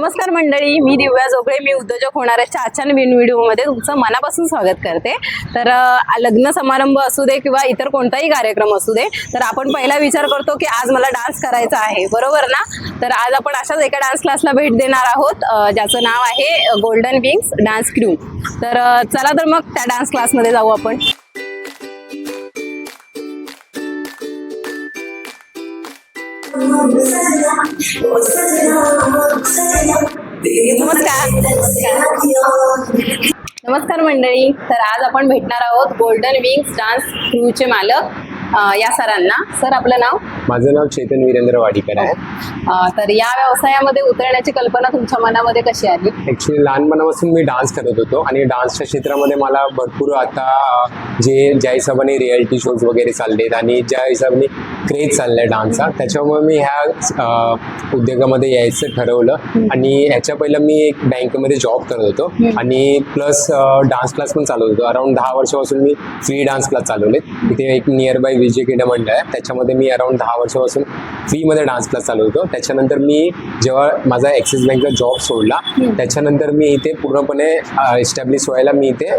नमस्कार मंडळी मी दिव्या जोगळे. मी उद्योजक होणाऱ्या आजच्या व्हिडिओ व्हिडिओमध्ये तुमचं मनापासून स्वागत करते. तर लग्न समारंभ असू दे किंवा इतर कोणताही कार्यक्रम असू दे तर आपण पहिला विचार करतो की आज मला डान्स करायचा आहे. बरोबर ना? तर आज आपण अशाच एका डान्स क्लासला भेट देणार आहोत. ज्याचं नाव आहे गोल्डन विंग्स डान्स क्रू तर चला तर मग त्या डान्स क्लासमध्ये जाऊ आपण. नमस्कार मंडळी तर आज आपण भेटणार आहोत गोल्डन विंग्स डान्स क्रूचे मालक. या सरांना. सर आपलं नाव? माझं नाव चेतन वीरेंद्र वाडीकर आहे. तर या व्यवसायामध्ये उतरण्याची कल्पना तुमच्या मनामध्ये कशी आली? ॲक्च्युली लहानपणापासून मी डान्स करत होतो आणि डान्सच्या क्षेत्रामध्ये मला भरपूर आता जे ज्या हिशोबाने रियालिटी शोज वगैरे चाललेत आणि ज्या हिशोबाने क्रेज चाललाय डान्सचा त्याच्यामुळे मी ह्या उद्योगामध्ये यायचं ठरवलं. आणि ह्याच्या पहिलं मी एक बँकेमध्ये जॉब करत होतो. आणि प्लस डान्स क्लास पण चालवत होतो. अराउंड दहा वर्षापासून मी फ्री डान्स क्लास चालवलेत. इथे एक नियर बाय विजय क्रीडा मंडळ आहे. त्याच्यामध्ये मी अराउंड दहा वर्षापासून फ्रीमध्ये डान्स क्लास चालवतो त्याच्यानंतर मी जेव्हा माझा ॲक्सिस बँकचा जॉब सोडला त्याच्यानंतर मी इथे पूर्णपणे एस्टॅब्लिश व्हायला मी इथे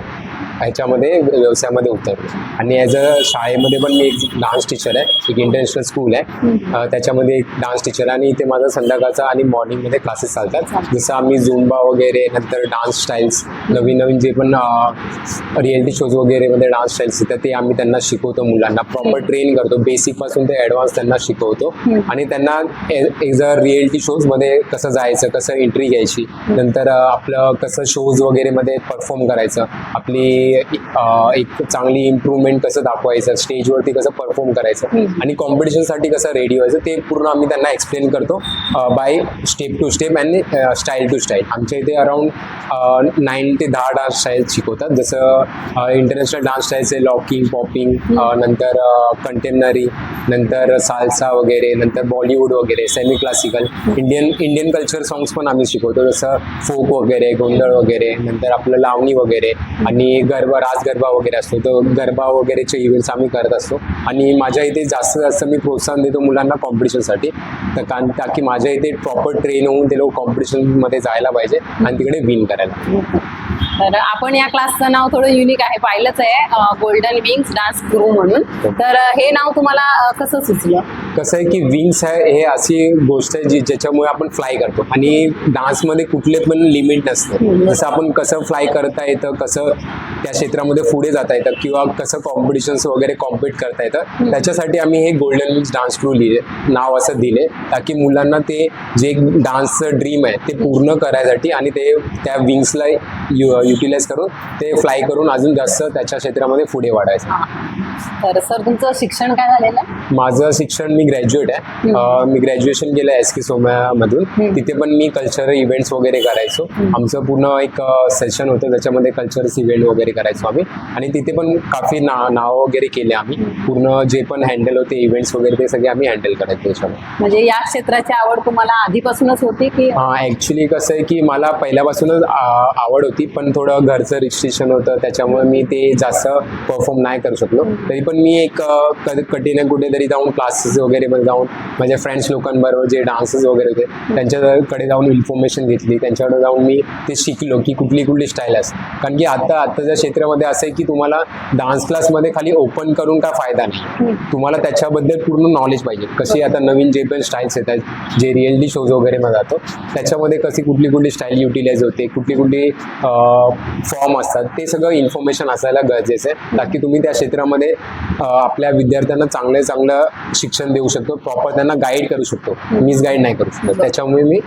ह्याच्यामध्ये व्यवसायामध्ये उतरलो. आणि ॲज अ शाळेमध्ये पण मी एक डान्स टीचर आहे. एक इंटरनॅशनल स्कूल आहे. अ, त्याच्यामध्ये एक डान्स टीचर आहे. आणि इथे माझा संध्याकाळचा आणि मॉर्निंगमध्ये क्लासेस चालतात. जसं आम्ही झुंबा वगैरे नंतर डान्स स्टाईल्स नवीन नवीन जे पण रियालिटी शोज वगैरेमध्ये डान्स स्टाईल्स येतात ते आम्ही त्यांना शिकवतो मुलांना. प्रॉपर ट्रेन करतो. बेसिकपासून ते ॲडव्हान्स त्यांना शिकवतो. आणि त्यांना एक जर रियालिटी शोजमध्ये कसं जायचं कसं एंट्री घ्यायची नंतर अ, आपलं कसं शोज वगैरेमध्ये परफॉर्म करायचं आपली एक चांगली इम्प्रूव्हमेंट कसं दाखवायचं स्टेजवरती कसं परफॉर्म करायचं आणि कॉम्पिटिशनसाठी कसं रेडी व्हायचं ते पूर्ण आम्ही त्यांना एक्सप्लेन करतो बाय स्टेप टू स्टेप आणि स्टाईल टू स्टाईल आमच्या इथे अराउंड नाईन ते दहा डान्स स्टाईल शिकवतात. जसं इंटरनॅशनल डान्स स्टाईल्स आहे लॉकिंग पॉपिंग नंतर कंटेम्पनरी नंतर साल्सा वगैरे नंतर बॉलिवूड वगैरे semi classical Indian Indian culture songs पण आम्ही शिकवतो. जसं फोक वगैरे गोंधळ वगैरे नंतर आपलं लावणी वगैरे आणि गरबा रास गरबा वगैरे असतो. तो गरबा वगैरेचे इव्हेंट्स आम्ही करत असतो. आणि माझ्या इथे जास्त जास्त मी प्रोत्साहन देतो मुलांना कॉम्पिटिशनसाठी तर कारण ताकी माझ्या इथे प्रॉपर ट्रेन होऊन ते लोक कॉम्पिटिशनमध्ये जायला पाहिजे आणि तिकडे विन करायला. तर आपण या क्लासचं नाव थोडं युनिक आहे. पाहिलंच आहे गोल्डन विंग्स डान्स क्रू म्हणून. तर अ, हे नाव तुम्हाला कसं सुचलं? कसं आहे की विंग्स आहे हे अशी गोष्ट आहे जी ज्याच्यामुळे आपण फ्लाय करतो. आणि डान्समध्ये कुठले पण लिमिट नसतं. जसं आपण कसं फ्लाय करता येतं कसं त्या क्षेत्रामध्ये पुढे जाता येतं किंवा कसं कॉम्पिटिशन्स वगैरे कॉम्पिट करता येतं त्याच्यासाठी आम्ही हे गोल्डन विंग्स डान्स क्रू लिहिले नाव असं दिले ताकी मुलांना ते जे डान्सचं ड्रीम आहे ते पूर्ण करायसाठी आणि ते त्या विंग्सला युटिलाइज करून ते फ्लाय करून अजून जास्त त्याच्या क्षेत्रामध्ये पुढे वाढायचं. तर सर तुमचं शिक्षण काय झालेलं? माझं शिक्षण मी ग्रॅज्युएट आहे. मी ग्रॅज्युएशन केलं एस के सोम्यामधून. तिथे पण मी कल्चरल इव्हेंट्स वगैरे करायचो. आमचं पूर्ण एक सेशन होतं. त्याच्यामध्ये कल्चरल इव्हेंट वगैरे करायचो आम्ही. आणि तिथे पण काफी ना नाव वगैरे केले आम्ही. पूर्ण जे पण हँडल होते इव्हेंट्स वगैरे ते सगळे आम्ही हँडल करायचो त्याच्यामध्ये. म्हणजे या क्षेत्राची आवड तुम्हाला आधीपासूनच होती की ॲक्च्युली कसं आहे की मला पहिल्यापासूनच आवड होती. पण थोडं घरचं रिस्ट्रिक्शन होतं. त्याच्यामुळे मी ते जास्त परफॉर्म नाही करू शकलो. तरी पण मी एक कधी कुठेतरी जाऊन क्लासेस वगैरे मध्ये जाऊन माझ्या फ्रेंड्स लोकांबरोबर जे डान्सेस वगैरे होते त्यांच्याकडे जाऊन इन्फॉर्मेशन घेतली. त्यांच्याकडे जाऊन मी ते शिकलो की कुठली कुठली स्टाईल असते. कारण की आता आताच्या क्षेत्रामध्ये असं आहे की तुम्हाला डान्स क्लासमध्ये खाली ओपन करून काय फायदा नाही. तुम्हाला त्याच्याबद्दल पूर्ण नॉलेज पाहिजे. कशी आता नवीन जे पण स्टाईल्स येतात जे रिअलिटी शोज वगैरे मध्ये जातो त्याच्यामध्ये कशी कुठली कुठली स्टाईल युटिलाइज होते कुठली कुठली फॉर्म असतात ते सगळं इन्फॉर्मेशन असायला गरजेचं आहे. ताकी तुम्ही त्या क्षेत्रामध्ये आपल्या विद्यार्थ्यांना चांगलं चांगलं शिक्षण देऊ देऊ शकतो. प्रॉपर त्यांना गाईड करू शकतो. मीच गाईड नाही करू शकतो. त्याच्यामुळे मी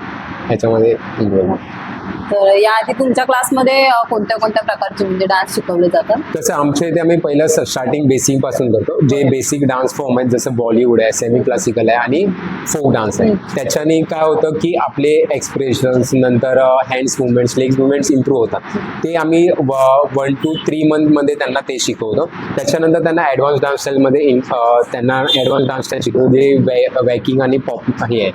ह्याच्यामध्ये. तर याआधी तुमच्या क्लासमध्ये कोणत्या कोणत्या प्रकारचे म्हणजे डान्स शिकवले जातात तसं आमच्या इथे आम्ही पहिलं स्टार्टिंग बेसिकपासून करतो. जे बेसिक डान्स फॉर्म आहेत जसं बॉलिवूड आहे सेमी क्लासिकल आहे आणि फोक डान्स आहे. त्याच्याने काय होतं की आपले एक्सप्रेशन्स नंतर hands movements legs movements improve होतात. ते आम्ही वन टू थ्री मंथमध्ये त्यांना ते शिकवतो. त्याच्यानंतर त्यांना ॲडव्हान्स डान्स स्टाईलमध्ये त्यांना ॲडव्हान्स डान्स स्टाईल शिकवतो. जे वॅकिंग आणि पॉप हे आहे.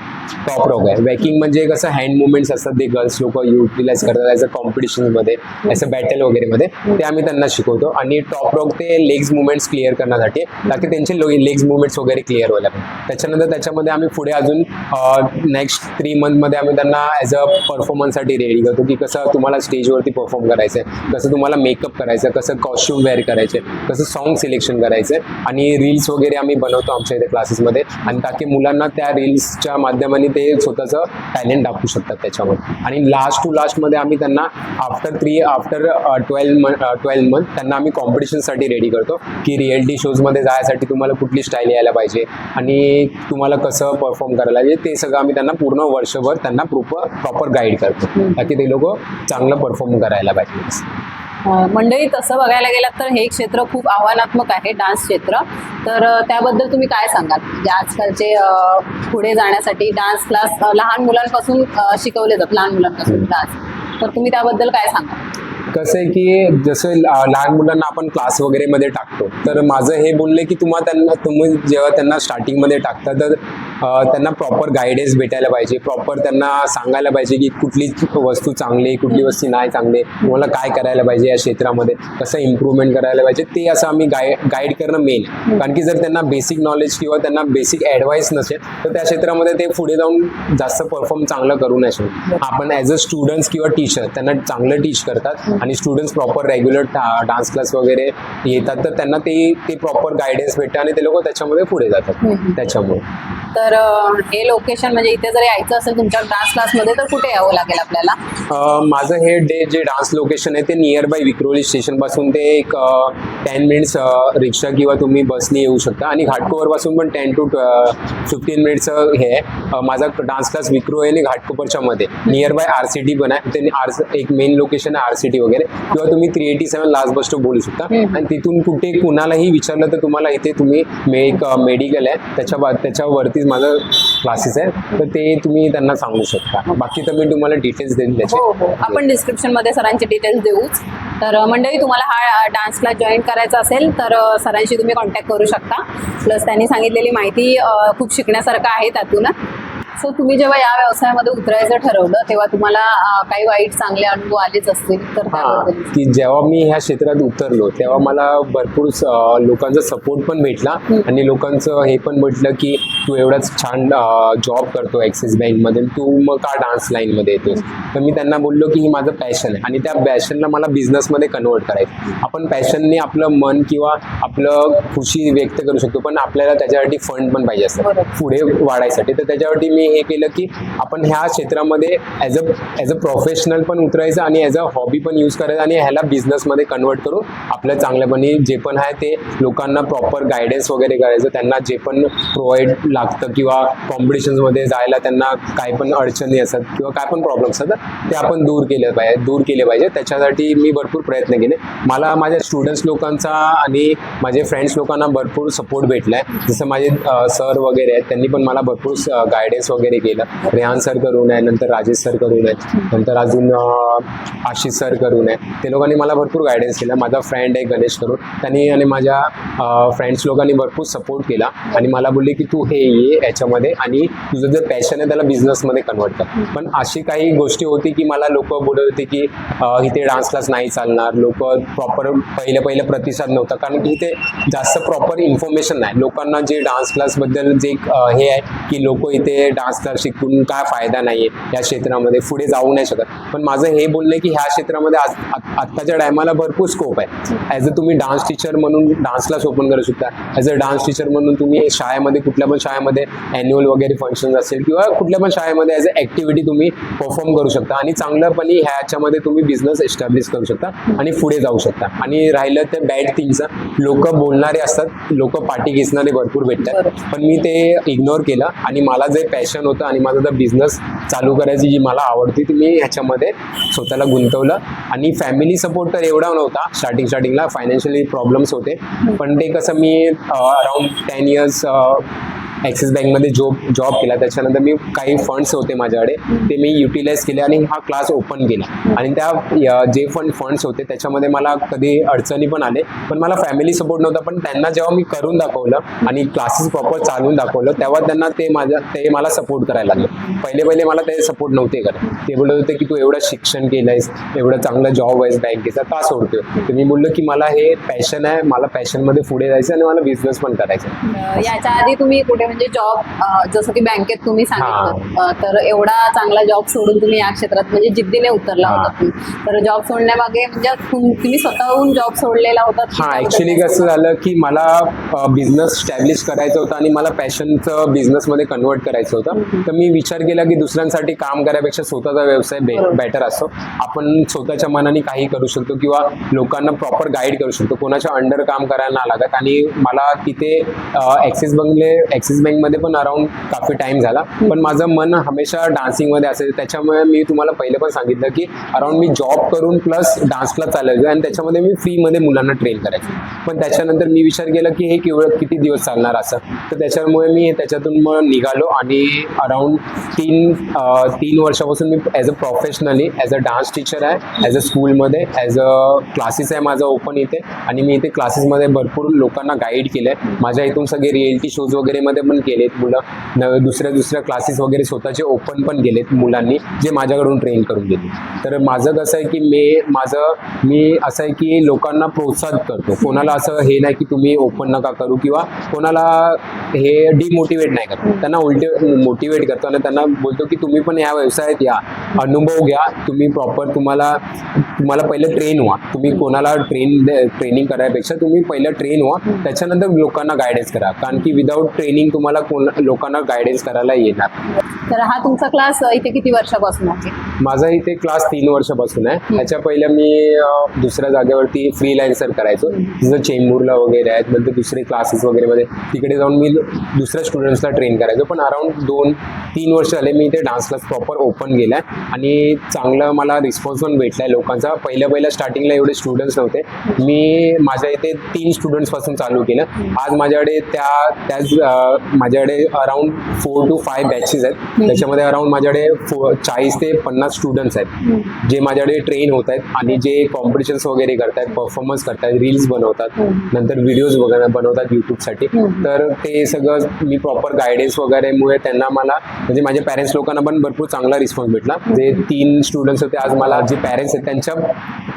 पॉप रॉक आहे. वॅकिंग म्हणजे कसं हँड मुवमेंट्स असतात ते गर्ल्स लोक यूज युटिलाइज करतात ॲज अ कॉम्पिटिशनमध्ये ॲज अ बॅटल वगैरेमध्ये ते आम्ही त्यांना शिकवतो. आणि टॉप रॉक ते लेग्स मुवमेंट्स क्लिअर करण्यासाठी ताकी त्यांचे लेग्स मुवमेंट्स वगैरे क्लिअर व्हायला त्याच्यानंतर त्याच्यामध्ये आम्ही पुढे अजून नेक्स्ट थ्री मंथमध्ये आम्ही त्यांना ॲज अ परफॉर्मन्ससाठी रेडी करतो की कसं तुम्हाला स्टेजवरती परफॉर्म करायचं आहे कसं तुम्हाला मेकअप करायचं कसं कॉस्ट्युम वेअर करायचे कसं सॉन्ग सिलेक्शन करायचं आहे आणि रील्स वगैरे आम्ही बनवतो आमच्या इथे क्लासेसमध्ये आणि ताकी मुलांना त्या रील्सच्या माध्यमाने ते स्वतःचं टॅलेंट दाखवू शकतात त्याच्यामध्ये. आणि लास्ट टू लास्ट लास्टमध्ये आम्ही त्यांना after three after twelve month twelve month त्यांना आम्ही कॉम्पिटिशनसाठी रेडी करतो की रिअलिटी शोजमध्ये जायसाठी तुम्हाला कुठली स्टाईल यायला पाहिजे आणि तुम्हाला कसं परफॉर्म करायला पाहिजे ते सगळं आम्ही त्यांना पूर्ण वर्षभर त्यांना प्रॉपर प्रॉपर गाईड करतो. ताकी ते लोक चांगलं परफॉर्म करायला पाहिजे. मंडळी तसं बघायला गेलात तर हे क्षेत्र खूप आव्हानात्मक आहे डान्स क्षेत्र. तर त्याबद्दल तुम्ही काय सांगाल? म्हणजे आजकालचे पुढे जाण्यासाठी डान्स क्लास लहान मुलांपासून शिकवले जातात लहान मुलांपासून डान्स. तर तुम्ही त्याबद्दल काय सांगाल? कसं आहे की जसं लहान मुलांना आपण क्लास वगैरे मध्ये टाकतो तर माझं हे बोलले की तुम्हा त्यांना तुम्ही जेव्हा त्यांना स्टार्टिंगमध्ये टाकता तर त्यांना प्रॉपर गायडन्स भेटायला पाहिजे प्रॉपर त्यांना सांगायला पाहिजे की कुठली वस्तू चांगली कुठली वस्तू नाही चांगली तुम्हाला काय करायला पाहिजे या क्षेत्रामध्ये कसं इम्प्रूव्हमेंट करायला पाहिजे ते असं आम्ही गाय गाईड करणं मेन कारण की जर त्यांना बेसिक नॉलेज किंवा त्यांना बेसिक ॲडवाईस नसेल तर त्या क्षेत्रामध्ये ते पुढे जाऊन जास्त परफॉर्म चांगलं करू नाही शकत. आपण ॲज अ स्टुडंट्स किंवा टीचर त्यांना चांगलं टीच करतात आणि students proper regular dance class वगैरे येतात तर त्यांना ते ते प्रॉपर गायडन्स भेटतं आणि ते लोक त्याच्यामध्ये पुढे जातात. त्याच्यामुळे. तर हे लोकेशन म्हणजे इथे जर यायचं असेल तुमच्या डान्स क्लासमध्ये तर कुठे यावं लागेल आपल्याला? माझं हे डे जे डान्स लोकेशन आहे ते नियर बाय विक्रोली स्टेशनपासून ते एक टेन मिनिट्स रिक्षा किंवा तुम्ही बसने येऊ शकता. आणि घाटकोपरपासून पण टेन टू फिफ्टीन मिनिट्स हे आहे. माझा डान्स क्लास विक्रो आहे आणि घाटकोपरच्या मध्ये. Nearby R C T पण आहे. ते आर एक मेन लोकेशन आहे आर सी टी वगैरे किंवा तुम्ही three eighty seven last bus stop बोलू शकता. आणि तिथून कुठे कुणालाही विचारलं तर तुम्हाला इथे तुम्ही मे एक मेडिकल आहे. त्याच्या त्याच्यावरतीच माझं क्लासेस आहे. तर ते तुम्ही त्यांना सांगू शकता. बाकी तर मी तुम्हाला डिटेल्स देईन त्याचे. हो हो. आपण डिस्क्रिप्शनमध्ये सरांचे डिटेल्स देऊच. तर मंडळी तुम्हाला हा डान्स क्लास जॉईन करायचा असेल तर सरांशी तुम्ही कॉन्टॅक्ट करू शकता. प्लस त्यांनी सांगितलेली माहिती खूप शिकण्यासारखं आहे त्यातून. सो तुम्ही जेव्हा या व्यवसायामध्ये उतरायचं ठरवलं तेव्हा तुम्हाला काही वाईट चांगले अनुभव आलेच असतील तर त्याबद्दल की जेव्हा मी ह्या क्षेत्रात उतरलो तेव्हा मला भरपूर स- लोकांचा सपोर्ट पण भेटला. आणि लोकांचं हे पण भेटलं की तू एवढाच छान जॉब करतो ॲक्सिस बँकमध्ये तू मग का डान्स लाईनमध्ये येतोस? तर मी त्यांना बोललो की ही माझं पॅशन आहे. आणि त्या पॅशनला मला बिझनेसमध्ये कन्वर्ट करायचं. आपण पॅशनने आपलं मन किंवा आपलं खुशी व्यक्त करू शकतो पण आपल्याला त्याच्यासाठी फंड पण पाहिजे असतं. बरोबर. पुढे वाढायसाठी. तर त्याच्यासाठी मी हे केलं की आपण ह्या क्षेत्रामध्ये as a as a professional पण उतरायचं आणि ॲज अ हॉबी पण यूज करायचं आणि ह्याला बिझनेसमध्ये कन्वर्ट करून आपल्या चांगल्यापणे जे पण आहे ते लोकांना प्रॉपर गायडन्स वगैरे करायचं त्यांना जे पण प्रोव्हाइड लागतं किंवा कॉम्पिटिशन्समध्ये जायला त्यांना काय पण अडचणी असतात किंवा काय पण प्रॉब्लेम्स असतात ते आपण दूर केले पाहिजे दूर केले पाहिजे. त्याच्यासाठी मी भरपूर प्रयत्न केले. मला माझ्या स्टुडंट्स लोकांचा आणि माझे फ्रेंड्स लोकांना भरपूर सपोर्ट भेटला आहे जसं माझे सर वगैरे आहेत त्यांनी पण मला भरपूर गायडन्स वगैरे केलं. रेहान सर करून आहे नंतर राजेश सर करून आहेत नंतर अजून आशिष सर करून आहे. ते लोकांनी मला भरपूर गायडन्स केला. माझा फ्रेंड आहे गणेश करून. त्यांनी आणि माझ्या फ्रेंड्स लोकांनी भरपूर सपोर्ट केला. आणि मला बोलले की तू हे ये याच्यामध्ये आणि तुझं जे पॅशन आहे त्याला बिझनेसमध्ये कन्वर्ट कर. पण अशी काही गोष्टी होती की मला लोक बोलत होते की इथे डान्स क्लास नाही चालणार. लोक प्रॉपर पहिले पहिले प्रतिसाद नव्हता. कारण की इथे जास्त प्रॉपर इन्फॉर्मेशन नाही. लोकांना जे डान्स क्लासबद्दल जे हे आहे की लोक इथे डान्स क्लास शिकून काय फायदा नाही आहे या क्षेत्रामध्ये पुढे जाऊ नाही शकत. पण माझं हे बोलणं आहे की ह्या क्षेत्रामध्ये आज आत- आत्ताच्या टायमाला भरपूर स्कोप आहे. ॲज अ तुम्ही डान्स टीचर म्हणून डान्स क्लास ओपन करू शकता. ॲज अ डान्स टीचर म्हणून तुम्ही शाळेमध्ये कुठल्या पण शाळेमध्ये ॲन्युअल वगैरे फंक्शन असेल किंवा कुठल्या पण शाळेमध्ये ॲज अ ॲक्टिव्हिटी तुम्ही परफॉर्म करू शकता. आणि चांगल्यापणे ह्याच्यामध्ये तुम्ही बिझनेस एस्टॅब्लिश करू शकता आणि पुढे जाऊ शकता. आणि राहिलं ते बॅड थिंगचं लोक बोलणारे असतात लोक पाठी घेसणारे भरपूर भेटतात. पण मी ते इग्नोर केलं आणि मला जे पॅशन होतं आणि माझा जर बिझनेस चालू करायची जी मला आवडती ती मी ह्याच्यामध्ये स्वतःला गुंतवलं. आणि फॅमिली सपोर्ट तर एवढा नव्हता. स्टार्टिंग स्टार्टिंगला फायनान्शियली प्रॉब्लेम्स होते. पण ते कसं मी अराउंड टेन इयर्स ॲक्सिस बँकमध्ये जॉब जॉब केला. त्याच्यानंतर मी काही फंड्स होते माझ्याकडे. ते मी युटिलाइज केले आणि हा क्लास ओपन केला. आणि त्या जे फंड फंड्स होते त्याच्यामध्ये मला कधी अडचणी पण आले. पण मला फॅमिली सपोर्ट नव्हता. पण त्यांना जेव्हा मी करून दाखवलं आणि क्लासेस प्रॉपर चालवून दाखवलं तेव्हा त्यांना ते माझ्या ते मला सपोर्ट करायला लागले. पहिले पहिले मला ते सपोर्ट नव्हते करत. ते बोलत होते की तू एवढं शिक्षण केलंयस एवढं चांगलं जॉब आहेस बँकेचा का सोडतोय? तर मी बोललो की मला हे पॅशन आहे. मला पॅशनमध्ये पुढे जायचं आणि मला बिझनेस पण करायचा याच्या आधी तुम्ही कुठे म्हणजे जॉब जसं की बँकेत तुम्ही सांगितलं तर एवढा चांगला जॉब सोडून तुम्ही या क्षेत्रात म्हणजे जिद्दीने उतरला. होता तर जॉब सोडण्यामागे म्हणजे तुम- तुम्ही स्वतःहून जॉब सोडलेला होता हा ऍक्च्युली कसं झालं की मला बिझनेस स्टॅब्लिश करायचं होतं आणि मला पॅशनचं बिझनेसमध्ये कन्वर्ट करायचं होतं. तर मी विचार केला की दुसऱ्यांसाठी काम करायपेक्षा स्वतःचा व्यवसाय. बेटर असतो आपण स्वतःच्या मनाने काही करू शकतो किंवा लोकांना प्रॉपर गाईड करू शकतो. कोणाच्या अंडर काम करायला लागत. आणि मला तिथे ॲक्सिस बँकले ॲक्सिस बँकमध्ये पण अराउंड काफी टाइम झाला. पण माझं मन हमेशा डान्सिंगमध्ये असेल त्याच्यामुळे मी तुम्हाला पहिले पण सांगितलं की अराउंड मी जॉब करून प्लस डान्स क्लास चालायचो. आणि त्याच्यामध्ये मी फ्रीमध्ये मुलांना ट्रेन करायचो. पण त्याच्यानंतर मी विचार केला की हे केवळ किती दिवस चालणार असं? तर त्याच्यामुळे मी त्याच्यातून मग निघालो आणि अराउंड तीन तीन वर्षापासून मी as a professionally as a dance teacher आहे ॲज अ स्कूलमध्ये ॲज अ क्लासेस आहे माझं ओपन इथे. आणि मी इथे क्लासेसमध्ये भरपूर लोकांना गाईड केलं आहे माझ्या इथून सगळे रिएलिटी शोज वगैरेमध्ये पण केलेत मुलं. न दुसऱ्या दुसऱ्या क्लासेस वगैरे स्वतःचे ओपन पण केलेत मुलांनी जे माझ्याकडून ट्रेन करून गेले तर माझं कसं आहे की मी माझं मी असं आहे की लोकांना प्रोत्साहित करतो. कोणाला असं हे नाही की तुम्ही ओपन नका करू किंवा कोणाला हे डिमोटिवेट नाही करतो. त्यांना उलटे मोटिवेट करतो आणि त्यांना बोलतो की तुम्ही पण या व्यवसायात या. अनुभव घ्या तुम्ही प्रॉपर तुम्हाला तुम्हाला पहिलं ट्रेन व्हा. तुम्ही कोणाला ट्रेन ट्रेनिंग करायपेक्षा तुम्ही पहिलं ट्रेन व्हा. त्याच्यानंतर लोकांना गायडन्स करा. कारण की विदाऊट ट्रेनिंग तुम्हाला कोण लोकांना गायडन्स करायला येणार? तर हा तुमचा क्लास इथे किती वर्षापासून आहे? माझा इथे क्लास तीन वर्षापासून आहे. त्याच्या पहिले मी अं, दुसऱ्या जागेवरती फ्रीलान्सर करायचो. जसं चेंबूरला वगैरे आहेत. नंतर दुसरे क्लासेस वगैरे मध्ये तिकडे जाऊन मी दुसऱ्या स्टुडंट्सला ट्रेन करायचो. पण अराउंड दोन तीन वर्ष झाले मी इथे डान्स क्लास प्रॉपर ओपन केलाय. आणि चांगलं मला रिस्पॉन्स पण भेटलाय लोकांचा. पहिल्या पहिल्या स्टार्टिंगला एवढे स्टुडंट्स नव्हते. मी माझ्या इथे तीन स्टुडंट्सपासून चालू केलं. आज माझ्याकडे त्या त्याच अं, माझ्याकडे around four to five batches आहेत. त्याच्यामध्ये अराउंड माझ्याकडे फो चाळीस ते पन्नास स्टुडंट्स आहेत. जे माझ्याकडे ट्रेन होत आहेत आणि जे कॉम्पिटिशन्स वगैरे करतायत परफॉर्मन्स करतायत रील्स बनवतात नंतर व्हिडिओज वगैरे बनवतात युट्यूबसाठी तर ते सगळं मी प्रॉपर गायडन्स वगैरेमुळे त्यांना मला म्हणजे माझ्या पॅरेंट्स लोकांना पण भरपूर चांगला रिस्पॉन्स भेटला. जे तीन स्टुडंट्स होते आज मला जे पॅरेंट्स आहेत त्यांच्या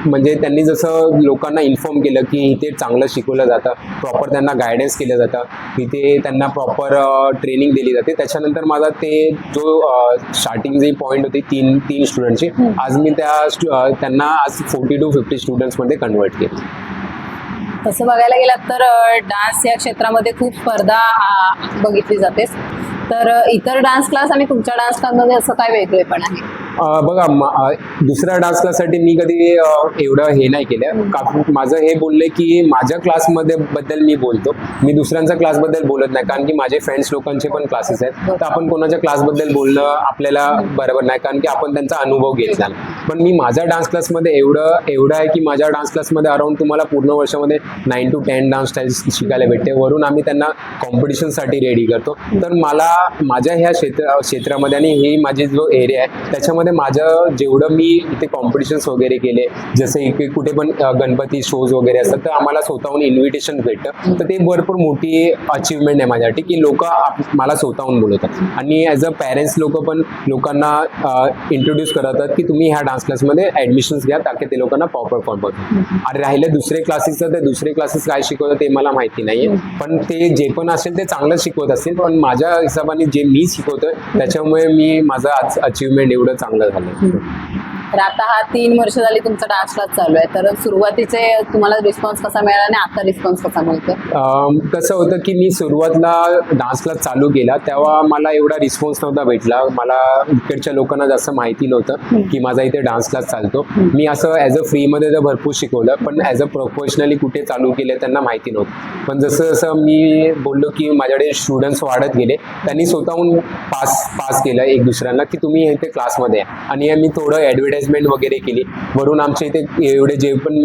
म्हणजे त्यांनी जसं लोकांना इन्फॉर्म केलं की इथे चांगलं शिकवलं जातं प्रॉपर त्यांना गायडन्स केलं जातं इथे त्यांना प्रॉपर ट्रेनिंग दिली जाते. त्याच्यानंतर माझा ते जो स्टार्टिंग जी पॉईंट होती तीन तीन स्टुडंटची आज मी त्या त्यांना आज फोर्टी टू फिफ्टी स्टुडंट्समध्ये कन्वर्ट केलं. तसं बघायला गेलात तर डान्स या क्षेत्रामध्ये खूप स्पर्धा बघितली जाते तर इतर डान्स क्लास आणि तुमच्या डान्स क्लासमध्ये असं काय वेगळेपण आहे? बघा दुसऱ्या डान्स क्लाससाठी मी कधी एवढं हे नाही केलं. का माझं हे बोललंय की माझ्या क्लासमध्ये बद्दल मी बोलतो. मी दुसऱ्यांच्या क्लासबद्दल बोलत नाही कारण की माझे फ्रेंड्स लोकांचे पण क्लासेस आहेत. तर आपण कोणाच्या क्लासबद्दल बोलणं आपल्याला बरोबर नाही कारण की आपण त्यांचा अनुभव घेतला पण मी माझ्या डान्स क्लासमध्ये एवढं एवढं आहे की माझ्या डान्स क्लासमध्ये अराउंड तुम्हाला पूर्ण वर्षामध्ये nine to ten dance styles शिकायला भेटते. वरून आम्ही त्यांना कॉम्पिटिशनसाठी रेडी करतो. तर मला माझ्या ह्या क्षेत्र क्षेत्रामध्ये आणि ही माझी जो एरिया आहे त्याच्यामध्ये माझं जेवढं मी इथे कॉम्पिटिशन्स वगैरे केले जसे की कुठे पण गणपती शोज वगैरे असतात तर आम्हाला स्वतःहून इन्व्हिटेशन भेटतं. तर ते भरपूर मोठी अचिव्हमेंट आहे माझ्यासाठी की लोक मला स्वतःहून बोलवतात. आणि ॲज अ पॅरेंट्स लोक पण लोकांना इंट्रोड्यूस करतात की तुम्ही ह्या डान्स क्लासमध्ये ॲडमिशन्स घ्या ताकी ते लोकांना प्रॉपर फॉर्म आणि राहिले दुसरे क्लासेसचं ते दुसरे क्लासेस काय शिकवतात ते मला माहिती नाहीये. पण ते जे पण असेल ते चांगलं शिकवत असतील पण माझ्या हिशोबाने जे मी शिकवतोय त्याच्यामुळे मी माझं आज अचिव्हमेंट एवढं चांगलं झालं तर आता हा तीन वर्ष झाली तुमचा डान्स क्लास चालू आहे. तर सुरुवातीचे तुम्हाला रिस्पॉन्स कसा मिळाला आणि आता रिस्पॉन्स कसा मिळतो कसं होतं की मी सुरुवातला डान्स क्लास चालू केला तेव्हा मला एवढा रिस्पॉन्स नव्हता भेटला. मला इकडच्या लोकांना जास्त माहिती नव्हतं की माझा इथे डान्स क्लास चालतो. मी असं ॲज अ फ्रीमध्ये तर भरपूर शिकवलं पण ॲज अ प्रोफेशनली कुठे चालू केले त्यांना माहिती नव्हतं. पण जसं जसं मी बोललो की माझ्याकडे स्टुडंट्स वाढत गेले त्यांनी स्वतःहून पास पास केलं एक दुसऱ्यांना की तुम्ही इथे क्लासमध्ये आणि मी थोडं ॲडव्हर्टाईज मॅनेजमेंट वगैरे केली. वरून आमच्या इथे एवढे जे पण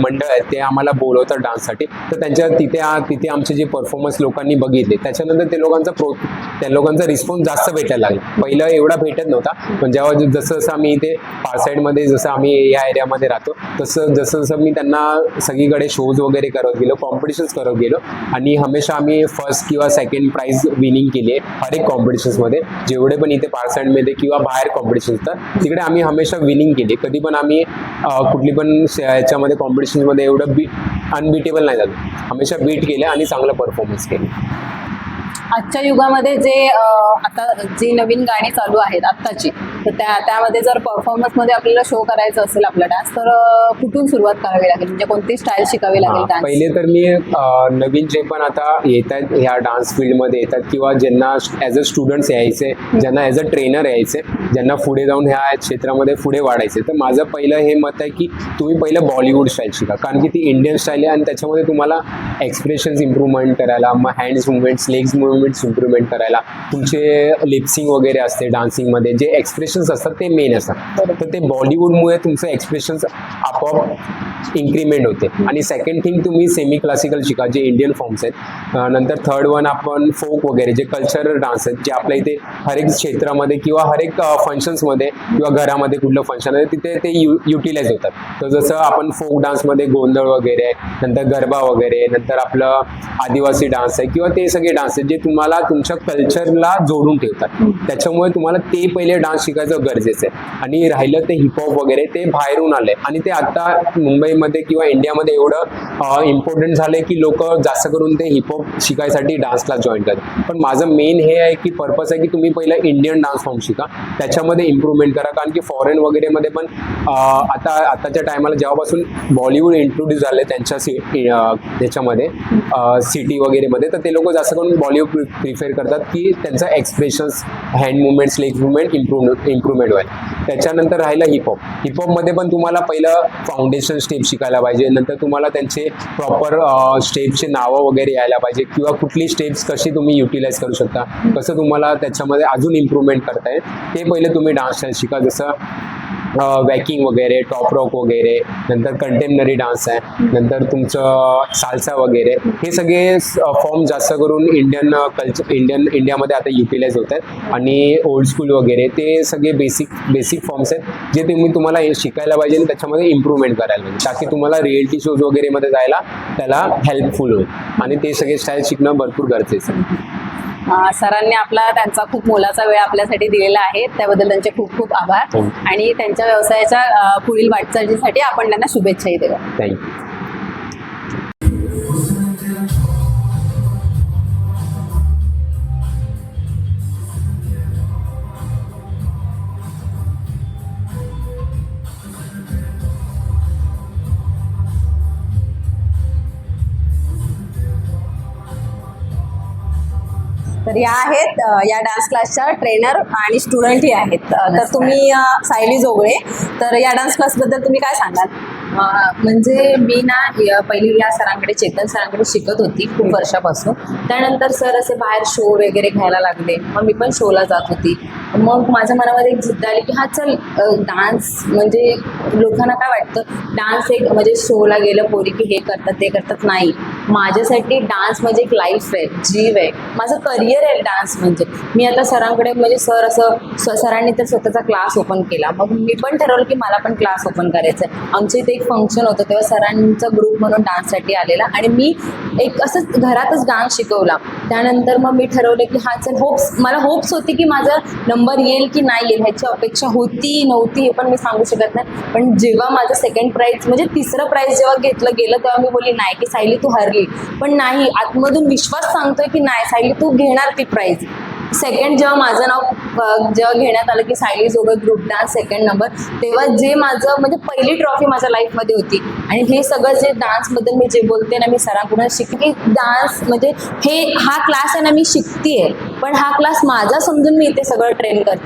मंडळ आहेत ते आम्हाला बोलवतात डान्ससाठी. तर त्यांच्या तिथे तिथे आमचे जे परफॉर्मन्स लोकांनी बघितले त्याच्यानंतर ते लोकांचा प्रो त्या लोकांचा रिस्पॉन्स जास्त भेटायला लागला. पहिलं एवढा भेटत नव्हता पण जेव्हा जसं जसं आम्ही इथे पारसाईडमध्ये जसं आम्ही या एरियामध्ये राहतो तसं जसं जसं मी त्यांना सगळीकडे शोज वगैरे करत गेलो कॉम्पिटिशन्स करत गेलो आणि हमेशा आम्ही फर्स्ट किंवा सेकंड प्राईज विनिंग केली आहे हर एक कॉम्पिटिशन्समध्ये जेवढे पण इथे पारसाईडमध्ये किंवा बाहेर कॉम्पिटिशन्स तर तिकडे आम्ही हमेशा विनिंग केली. कधी पण आम्ही कुठली पण याच्यामध्ये कॉम्पिटिशनमध्ये एवढं बीट अनबिटेबल नाही झालं. हमेशा बीट केलं आणि चांगला परफॉर्मन्स केला. आजच्या युगामध्ये जे आता जी नवीन गाणी चालू आहेत आत्ताची तर त्या त्यामध्ये जर परफॉर्मन्समध्ये आपल्याला शो करायचं असेल आपला डान्स तर कुठून सुरुवात करावी लागेल? म्हणजे कोणती स्टाईल शिकावी लागेल डान्स पहिले तर मी नवीन जे पण आता येत आहेत ह्या डान्स फील्डमध्ये येतात किंवा ज्यांना ॲज अ स्टुडंट्स यायचे ज्यांना ॲज अ ट्रेनर यायचे ज्यांना पुढे जाऊन ह्या क्षेत्रामध्ये पुढे वाढायचे. तर माझं पहिलं हे मत आहे की तुम्ही पहिलं बॉलिवूड स्टाईल शिका. कारण की ती इंडियन स्टाईल आहे आणि त्याच्यामध्ये तुम्हाला एक्सप्रेशन्स इम्प्रूव्हमेंट करायला मग hands movements legs movements improvement करायला तुमचे लिप्सिंग वगैरे असते डान्सिंगमध्ये जे एक्सप्रेशन्स असतात ते मेन असतात. तर ते बॉलिवूडमुळे तुमचं एक्सप्रेशन्स आपोआप इन्क्रीमेंट होते. आणि सेकंड थिंग तुम्ही सेमी क्लासिकल शिका जे इंडियन फॉर्म्स आहेत. नंतर थर्ड वन आपण फोक वगैरे जे कल्चरल डान्स आहेत जे आपल्या इथे हर एक क्षेत्रामध्ये किंवा हर एक फंक्शन्समध्ये किंवा घरामध्ये कुठलं फंक्शन आहे तिथे ते यु युटिलाइज होतात. तर जसं आपण फोक डान्समध्ये गोंधळ वगैरे नंतर गरबा वगैरे नंतर आपलं आदिवासी डान्स आहे किंवा ते सगळे डान्स आहेत जे तुम्हाला तुमच्या कल्चरला जोडून ठेवतात. त्याच्यामुळे तुम्हाला ते पहिले डान्स शिकायचं गरजेचं आहे. आणि राहिलं ते हिपहॉप वगैरे ते बाहेरून आले आणि ते आता मुंबईमध्ये किंवा इंडियामध्ये एवढं इम्पॉर्टंट झालंय की लोक जास्त करून ते हिपहॉप शिकायसाठी डान्स क्लास जॉईन करतात. पण माझं मेन हे आहे की पर्पज आहे की तुम्ही पहिलं इंडियन डान्स फॉर्म शिका. त्याच्यामध्ये इम्प्रूव्हमेंट करा. कारण की फॉरेन वगैरेमध्ये पण आता आताच्या टायमाला जेव्हापासून बॉलिवूड इंट्रोड्यूस झाले त्यांच्या सि त्याच्यामध्ये सिटी वगैरेमध्ये तर ते लोक जास्त करून बॉलिवूड प्रिफेअर करतात की त्यांचा expressions hand movements leg movement improve improvement होईल. त्याच्यानंतर राहिलं हिपहॉप हिपहॉपमध्ये पण तुम्हाला पहिलं फाउंडेशन स्टेप शिकायला पाहिजे. नंतर तुम्हाला त्यांचे प्रॉपर स्टेपचे नावं वगैरे यायला पाहिजे. किंवा कुठली स्टेप्स कशी तुम्ही युटिलाइज करू शकता. कसं तुम्हाला त्याच्यामध्ये अजून इम्प्रूव्हमेंट करता येईल. ते पहिले तुम्ही डान्स शिका. जसं वॅकिंग वगैरे टॉप रॉक वगैरे नंतर कंटेम्पररी डान्स आहे नंतर तुमचं सालसा वगैरे हे सगळे फॉर्म जास्त करून इंडियन कल्चर इंडियन इंडियामध्ये आता युटिलाइज होत आहेत. आणि ओल्ड स्कूल वगैरे ते सगळे बेसिक बेसिक फॉर्म्स आहेत जे तुम्ही तुम्हाला हे शिकायला पाहिजे आणि त्याच्यामध्ये इम्प्रूव्हमेंट करायला पाहिजे. ताकी तुम्हाला रियलिटी शोज वगैरे मध्ये जायला त्याला हेल्पफुल होईल. आणि ते सगळे स्टाईल शिकणं भरपूर गरजेचं आहे. सरांनी आपला त्यांचा खूप मोलाचा वेळ आपल्यासाठी दिलेला आहे. त्याबद्दल त्यांचे खूप खूप आभार. हो. आणि त्यांच्या व्यवसायाच्या पुढील वाटचालीसाठी आपण त्यांना शुभेच्छाही देऊ. या आहेत या डान्स क्लासच्या ट्रेनर आणि स्टुडंटही आहेत. तर तुम्ही सायली जोगळे तर या डान्स क्लासबद्दल तुम्ही काय सांगाल? म्हणजे मी ना पहिली या सरांकडे चेतन सरांकडे शिकत होती खूप वर्षापासून. त्यानंतर सर असे बाहेर शो वगैरे घ्यायला लागले. मग मी पण शोला जात होती. मग माझ्या मनामध्ये एक जिद्द आली की हा चल डान्स म्हणजे लोकांना काय वाटतं? डान्स एक म्हणजे शोला गेलं पोरी की हे करतात ते करतात. नाही. माझ्यासाठी डान्स म्हणजे एक लाईफ आहे जीव आहे. माझं करिअर आहे डान्स म्हणजे. मी आता सरांकडे म्हणजे सर असं स- सरांनी तर स्वतःचा क्लास ओपन केला. मग मी पण ठरवलं की मला पण क्लास ओपन करायचं आहे आमच्या इथे एक फंक्शन होतं तेव्हा सरांचा ग्रुप म्हणून डान्ससाठी आलेला. आणि मी एक असंच घरातच डान्स शिकवला. त्यानंतर मग मी ठरवलं की हा चल होप्स मला होप्स होती की माझा नंबर येईल की नाही येईल ह्याची अपेक्षा होती नव्हती हे पण मी सांगू शकत नाही. पण जेव्हा माझं सेकंड प्राईज म्हणजे तिसरं प्राईज जेव्हा घेतलं गेलं तेव्हा मी बोलली नाही की सायली तू हरली. पण नाही आतमधून विश्वास सांगतोय की नाही सायली तू घेणार ती प्राईज सेकंड जेव्हा माझं नाव जेव्हा घेण्यात आलं की सायली सोबत ग्रुप डान्स सेकंड नंबर तेव्हा जे माझं म्हणजे पहिली ट्रॉफी माझ्या लाईफमध्ये होती. आणि हे सगळं जे डान्सबद्दल मी जे बोलते ना मी सरांकडून शिकते. डान्स म्हणजे हे हा क्लास आहे ना मी शिकतीये. पण हा क्लास माझा समजून मी इथे सगळं ट्रेन करते.